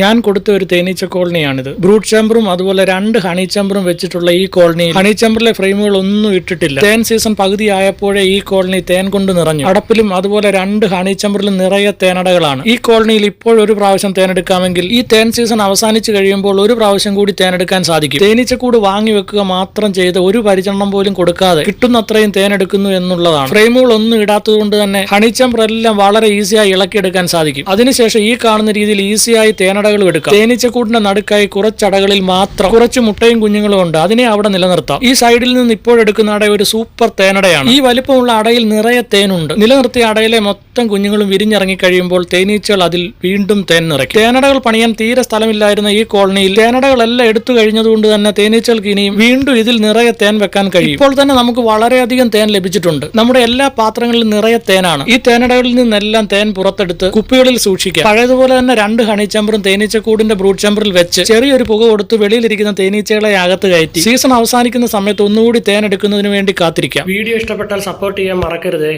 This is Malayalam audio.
ഞാൻ കൊടുത്ത ഒരു തേനീച്ച കോളനിയാണിത്. ബ്രൂട്ട് ചേമ്പറും അതുപോലെ രണ്ട് ഹണി ചേമ്പറും വെച്ചിട്ടുള്ള ഈ കോളനി ഹണി ചേമ്പറിലെ ഫ്രെയിമുകൾ ഒന്നും ഇട്ടിട്ടില്ല. തേൻ സീസൺ പകുതി ആയപ്പോഴേ ഈ കോളനി തേൻ കൊണ്ട് നിറഞ്ഞു. അടപ്പിലും അതുപോലെ രണ്ട് ഹണി ചേമ്പറിലും നിറയെ തേനടകളാണ്. ഈ കോളനിയിൽ ഇപ്പോൾ ഒരു പ്രാവശ്യം തേനെടുക്കാമെങ്കിൽ ഈ തേൻ സീസൺ അവസാനിച്ചു കഴിയുമ്പോൾ ഒരു പ്രാവശ്യം കൂടി തേനെടുക്കാൻ സാധിക്കും. തേനീച്ചക്കൂട് വാങ്ങി വെക്കുക മാത്രം ചെയ്ത് ഒരു പരിചരണം പോലും കൊടുക്കാതെ കിട്ടുന്നത്രയും തേനെടുക്കുന്നു എന്നുള്ളതാണ്. ഫ്രെയിമുകൾ ഒന്നും ഇടാത്തത് കൊണ്ട് തന്നെ ഹണി ചേമ്പർ എല്ലാം വളരെ ഈസിയായി ഇളക്കിയെടുക്കാൻ സാധിക്കും. അതിനുശേഷം ഈ കാണുന്ന രീതിയിൽ ഈസിയായി തേനടകളും എടുക്കാം. തേനീച്ചക്കൂടിന്റെ നടുക്കായി കുറച്ചടകളിൽ മാത്രം കുറച്ച് മുട്ടയും കുഞ്ഞുങ്ങളും ഉണ്ട്. അതിനെ അവിടെ നിലനിർത്താം. ഈ സൈഡിൽ നിന്ന് ഇപ്പോഴെടുക്കുന്ന അട ഒരു സൂപ്പർ തേനടയാണ്. ഈ വലുപ്പമുള്ള അടയിൽ നിറയെ തേനുണ്ട്. നിലനിർത്തിയ അടയിലെ മൊത്തം കുഞ്ഞുങ്ങളും വിരിഞ്ഞിറങ്ങി കഴിയുമ്പോൾ തേനീച്ചകൾ അതിൽ വീണ്ടും തേൻ നിറയ്ക്കും. തേനടകൾ പണിയാൻ തീരെ സ്ഥലമില്ലായിരുന്ന ഈ കോളനിയിൽ തേനടകളെല്ലാം എടുത്തു കഴിഞ്ഞതുകൊണ്ട് തന്നെ തേനീച്ചകൾക്ക് ഇനിയും വീണ്ടും ഇതിൽ നിറയെ തേൻ വെക്കാൻ കഴിയും. ഇപ്പോൾ തന്നെ നമുക്ക് വളരെയധികം തേൻ ലഭിച്ചിട്ടുണ്ട്. നമ്മുടെ എല്ലാ പാത്രങ്ങളിലും നിറയെ തേനാണ്. ഈ തേനടകളിൽ നിന്നെല്ലാം തേൻ പുറത്തെടുത്ത് കുപ്പികളിൽ സൂക്ഷിക്കാം. പഴയതുപോലെ തന്നെ രണ്ട് ഹണി ചമ്പറും തേനീച്ചക്കൂടിന്റെ ബ്രൂഡ് ചെമ്പറിൽ വെച്ച് ചെറിയൊരു പുക കൊടുത്ത് വെളിയിലിരിക്കുന്ന തേനീച്ചകളെ അകത്ത് കയറ്റി. സീസൺ അവസാനിക്കുന്ന സമയത്ത് ഒന്നുകൂടി തേൻ എടുക്കുന്നതിന് വേണ്ടി കാത്തിരിക്കാം. വീഡിയോ ഇഷ്ടപ്പെട്ടാൽ സപ്പോർട്ട് ചെയ്യാൻ മറക്കരുതേ.